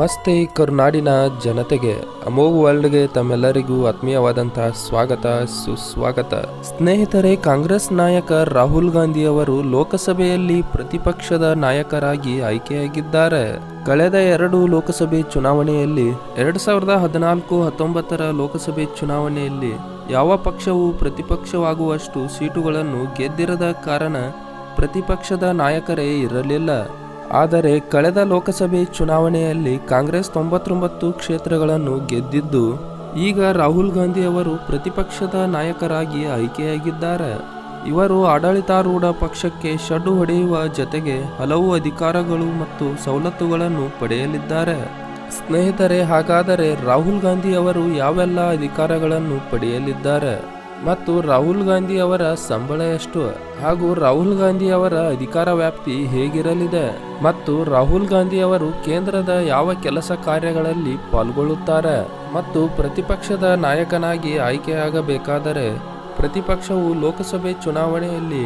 ನಮಸ್ತೆ ಕರುನಾಡಿನ ಜನತೆಗೆ. ಅಮೋಘ್ ವರ್ಲ್ಡ್ಗೆ ತಮ್ಮೆಲ್ಲರಿಗೂ ಆತ್ಮೀಯವಾದಂತಹ ಸ್ವಾಗತ, ಸುಸ್ವಾಗತ. ಸ್ನೇಹಿತರೆ, ಕಾಂಗ್ರೆಸ್ ನಾಯಕ ರಾಹುಲ್ ಗಾಂಧಿ ಅವರು ಲೋಕಸಭೆಯಲ್ಲಿ ಪ್ರತಿಪಕ್ಷದ ನಾಯಕರಾಗಿ ಆಯ್ಕೆಯಾಗಿದ್ದಾರೆ. ಕಳೆದ ಎರಡು ಲೋಕಸಭೆ ಚುನಾವಣೆಯಲ್ಲಿ, ಎರಡ್ ಸಾವಿರದ ಹದಿನಾಲ್ಕು ಹತ್ತೊಂಬತ್ತರ ಲೋಕಸಭೆ ಚುನಾವಣೆಯಲ್ಲಿ ಯಾವ ಪಕ್ಷವು ಪ್ರತಿಪಕ್ಷವಾಗುವಷ್ಟು ಸೀಟುಗಳನ್ನು ಗೆದ್ದಿರದ ಕಾರಣ ಪ್ರತಿಪಕ್ಷದ ನಾಯಕರೇ ಇರಲಿಲ್ಲ. ಆದರೆ ಕಳೆದ ಲೋಕಸಭೆ ಚುನಾವಣೆಯಲ್ಲಿ ಕಾಂಗ್ರೆಸ್ ತೊಂಬತ್ತೊಂಬತ್ತು ಕ್ಷೇತ್ರಗಳನ್ನು ಗೆದ್ದಿದ್ದು, ಈಗ ರಾಹುಲ್ ಗಾಂಧಿ ಅವರು ಪ್ರತಿಪಕ್ಷದ ನಾಯಕರಾಗಿ ಆಯ್ಕೆಯಾಗಿದ್ದಾರೆ. ಇವರು ಆಡಳಿತಾರೂಢ ಪಕ್ಷಕ್ಕೆ ಶಡ್ಡು ಹೊಡೆಯುವ ಜತೆಗೆ ಹಲವು ಅಧಿಕಾರಗಳು ಮತ್ತು ಸವಲತ್ತುಗಳನ್ನು ಪಡೆಯಲಿದ್ದಾರೆ. ಸ್ನೇಹಿತರೆ, ಹಾಗಾದರೆ ರಾಹುಲ್ ಗಾಂಧಿ ಅವರು ಯಾವೆಲ್ಲ ಅಧಿಕಾರಗಳನ್ನು ಪಡೆಯಲಿದ್ದಾರೆ? ಮತ್ತು ರಾಹುಲ್ ಗಾಂಧಿ ಅವರ ಸಂಬಳ ಎಷ್ಟು? ಹಾಗೂ ರಾಹುಲ್ ಗಾಂಧಿ ಅವರ ಅಧಿಕಾರ ವ್ಯಾಪ್ತಿ ಹೇಗಿರಲಿದೆ? ಮತ್ತು ರಾಹುಲ್ ಗಾಂಧಿ ಅವರು ಕೇಂದ್ರದ ಯಾವ ಕೆಲಸ ಕಾರ್ಯಗಳಲ್ಲಿ ಪಾಲ್ಗೊಳ್ಳುತ್ತಾರೆ? ಮತ್ತು ಪ್ರತಿಪಕ್ಷದ ನಾಯಕನಾಗಿ ಆಯ್ಕೆಯಾಗಬೇಕಾದರೆ ಪ್ರತಿಪಕ್ಷವು ಲೋಕಸಭೆ ಚುನಾವಣೆಯಲ್ಲಿ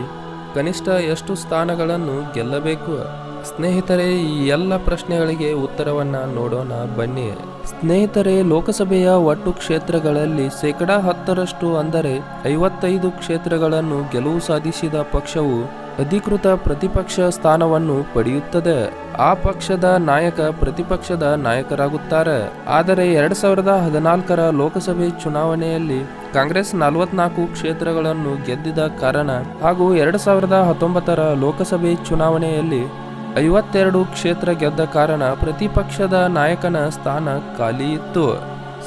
ಕನಿಷ್ಠ ಎಷ್ಟು ಸ್ಥಾನಗಳನ್ನು ಗೆಲ್ಲಬೇಕು? ಸ್ನೇಹಿತರೆ, ಈ ಎಲ್ಲ ಪ್ರಶ್ನೆಗಳಿಗೆ ಉತ್ತರವನ್ನ ನೋಡೋಣ, ಬನ್ನಿ. ಸ್ನೇಹಿತರೆ, ಲೋಕಸಭೆಯ ಒಟ್ಟು ಕ್ಷೇತ್ರಗಳಲ್ಲಿ ಶೇಕಡಾ ಹತ್ತರಷ್ಟು ಅಂದರೆ ಐವತ್ತೈದು ಕ್ಷೇತ್ರಗಳನ್ನು ಗೆಲುವು ಸಾಧಿಸಿದ ಪಕ್ಷವು ಅಧಿಕೃತ ಪ್ರತಿಪಕ್ಷ ಸ್ಥಾನವನ್ನು ಪಡೆಯುತ್ತದೆ. ಆ ಪಕ್ಷದ ನಾಯಕ ಪ್ರತಿಪಕ್ಷದ ನಾಯಕರಾಗುತ್ತಾರೆ. ಆದರೆ ಎರಡ್ ಸಾವಿರದ ಹದಿನಾಲ್ಕರ ಲೋಕಸಭೆ ಚುನಾವಣೆಯಲ್ಲಿ ಕಾಂಗ್ರೆಸ್ ನಲವತ್ನಾಲ್ಕು ಕ್ಷೇತ್ರಗಳನ್ನು ಗೆದ್ದಿದ ಕಾರಣ ಹಾಗೂ ಎರಡ್ ಸಾವಿರದ ಹತ್ತೊಂಬತ್ತರ ಲೋಕಸಭೆ ಚುನಾವಣೆಯಲ್ಲಿ ಐವತ್ತೆರಡು ಕ್ಷೇತ್ರ ಗೆದ್ದ ಕಾರಣ ಪ್ರತಿಪಕ್ಷದ ನಾಯಕನ ಸ್ಥಾನ ಖಾಲಿ ಇತ್ತು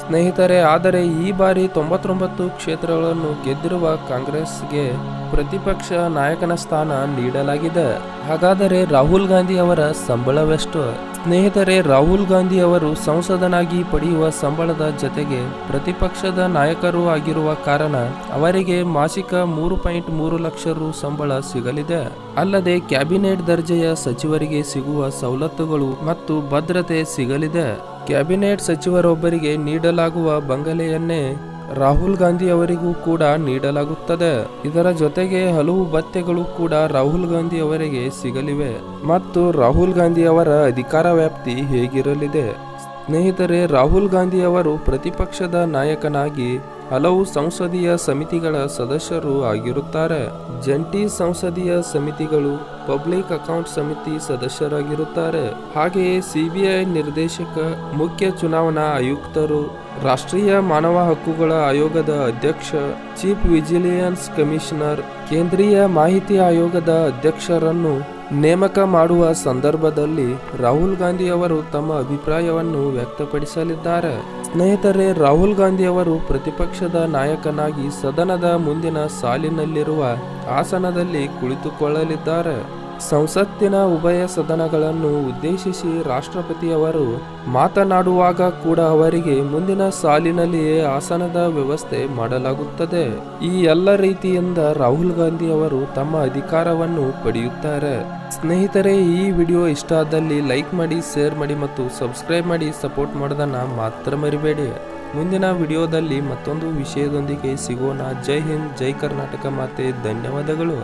ಸ್ನೇಹಿತರೆ, ಆದರೆ ಈ ಬಾರಿ ತೊಂಬತ್ತೊಂಬತ್ತು ಕ್ಷೇತ್ರಗಳನ್ನು ಗೆದ್ದಿರುವ ಕಾಂಗ್ರೆಸ್ಗೆ ಪ್ರತಿಪಕ್ಷ ನಾಯಕನ ಸ್ಥಾನ ನೀಡಲಾಗಿದೆ. ಹಾಗಾದರೆ ರಾಹುಲ್ ಗಾಂಧಿ ಅವರ ಸಂಬಳವೆಷ್ಟು? ಸ್ನೇಹಿತರೆ, ರಾಹುಲ್ ಗಾಂಧಿ ಅವರು ಸಂಸದನಾಗಿ ಪಡೆಯುವ ಸಂಬಳದ ಜತೆಗೆ ಪ್ರತಿಪಕ್ಷದ ನಾಯಕರೂ ಆಗಿರುವ ಕಾರಣ ಅವರಿಗೆ ಮಾಸಿಕ ಮೂರು ಪಾಯಿಂಟ್ ಮೂರು ಲಕ್ಷ ರು ಸಂಬಳ ಸಿಗಲಿದೆ. ಅಲ್ಲದೆ ಕ್ಯಾಬಿನೆಟ್ ದರ್ಜೆಯ ಸಚಿವರಿಗೆ ಸಿಗುವ ಸವಲತ್ತುಗಳು ಮತ್ತು ಭದ್ರತೆ ಸಿಗಲಿದೆ. ಕ್ಯಾಬಿನೆಟ್ ಸಚಿವರೊಬ್ಬರಿಗೆ ನೀಡಲಾಗುವ ಬಂಗಲೆಯನ್ನೇ ರಾಹುಲ್ ಗಾಂಧಿ ಅವರಿಗೂ ಕೂಡ ನೀಡಲಾಗುತ್ತದೆ. ಇದರ ಜೊತೆಗೆ ಹಲವು ಭತ್ಯೆಗಳು ಕೂಡ ರಾಹುಲ್ ಗಾಂಧಿ ಅವರಿಗೆ ಸಿಗಲಿವೆ. ಮತ್ತು ರಾಹುಲ್ ಗಾಂಧಿ ಅವರ ಅಧಿಕಾರ ವ್ಯಾಪ್ತಿ ಹೇಗಿರಲಿದೆ? ಸ್ನೇಹಿತರೆ, ರಾಹುಲ್ ಗಾಂಧಿ ಅವರು ಪ್ರತಿಪಕ್ಷದ ನಾಯಕನಾಗಿ ಹಲವು ಸಂಸದೀಯ ಸಮಿತಿಗಳ ಸದಸ್ಯರು ಆಗಿರುತ್ತಾರೆ. ಜಂಟಿ ಸಂಸದೀಯ ಸಮಿತಿಗಳು ಪಬ್ಲಿಕ್ ಅಕೌಂಟ್ ಸಮಿತಿ ಸದಸ್ಯರಾಗಿರುತ್ತಾರೆ. ಹಾಗೆಯೇ ಸಿಬಿಐ ನಿರ್ದೇಶಕ, ಮುಖ್ಯ ಚುನಾವಣಾ ಆಯುಕ್ತರು, ರಾಷ್ಟ್ರೀಯ ಮಾನವ ಹಕ್ಕುಗಳ ಆಯೋಗದ ಅಧ್ಯಕ್ಷ, ಚೀಫ್ ವಿಜಿಲಿಯನ್ಸ್ ಕಮಿಷನರ್, ಕೇಂದ್ರೀಯ ಮಾಹಿತಿ ಆಯೋಗದ ಅಧ್ಯಕ್ಷರನ್ನು ನೇಮಕ ಮಾಡುವ ಸಂದರ್ಭದಲ್ಲಿ ರಾಹುಲ್ ಗಾಂಧಿ ಅವರು ತಮ್ಮ ಅಭಿಪ್ರಾಯವನ್ನು ವ್ಯಕ್ತಪಡಿಸಲಿದ್ದಾರೆ. ಸ್ನೇಹಿತರೆ, ರಾಹುಲ್ ಗಾಂಧಿ ಅವರು ಪ್ರತಿಪಕ್ಷದ ನಾಯಕನಾಗಿ ಸದನದ ಮುಂದಿನ ಸಾಲಿನಲ್ಲಿರುವ ಆಸನದಲ್ಲಿ ಕುಳಿತುಕೊಳ್ಳಲಿದ್ದಾರೆ. ಸಂಸತ್ತಿನ ಉಭಯ ಸದನಗಳನ್ನು ಉದ್ದೇಶಿಸಿ ರಾಷ್ಟ್ರಪತಿಯವರು ಮಾತನಾಡುವಾಗ ಕೂಡ ಅವರಿಗೆ ಮುಂದಿನ ಸಾಲಿನಲ್ಲಿಯೇ ಆಸನದ ವ್ಯವಸ್ಥೆ ಮಾಡಲಾಗುತ್ತದೆ. ಈ ಎಲ್ಲ ರೀತಿಯಿಂದ ರಾಹುಲ್ ಗಾಂಧಿ ಅವರು ತಮ್ಮ ಅಧಿಕಾರವನ್ನು ಪಡೆಯುತ್ತಾರೆ. ಸ್ನೇಹಿತರೆ, ಈ ವಿಡಿಯೋ ಇಷ್ಟ ಆದಲ್ಲಿ ಲೈಕ್ ಮಾಡಿ, ಶೇರ್ ಮಾಡಿ ಮತ್ತು ಸಬ್ಸ್ಕ್ರೈಬ್ ಮಾಡಿ ಸಪೋರ್ಟ್ ಮಾಡೋದನ್ನು ಮಾತ್ರ ಮರಿಬೇಡಿ. ಮುಂದಿನ ವಿಡಿಯೋದಲ್ಲಿ ಮತ್ತೊಂದು ವಿಷಯದೊಂದಿಗೆ ಸಿಗೋಣ. ಜೈ ಹಿಂದ್, ಜೈ ಕರ್ನಾಟಕ ಮಾತೆ. ಧನ್ಯವಾದಗಳು.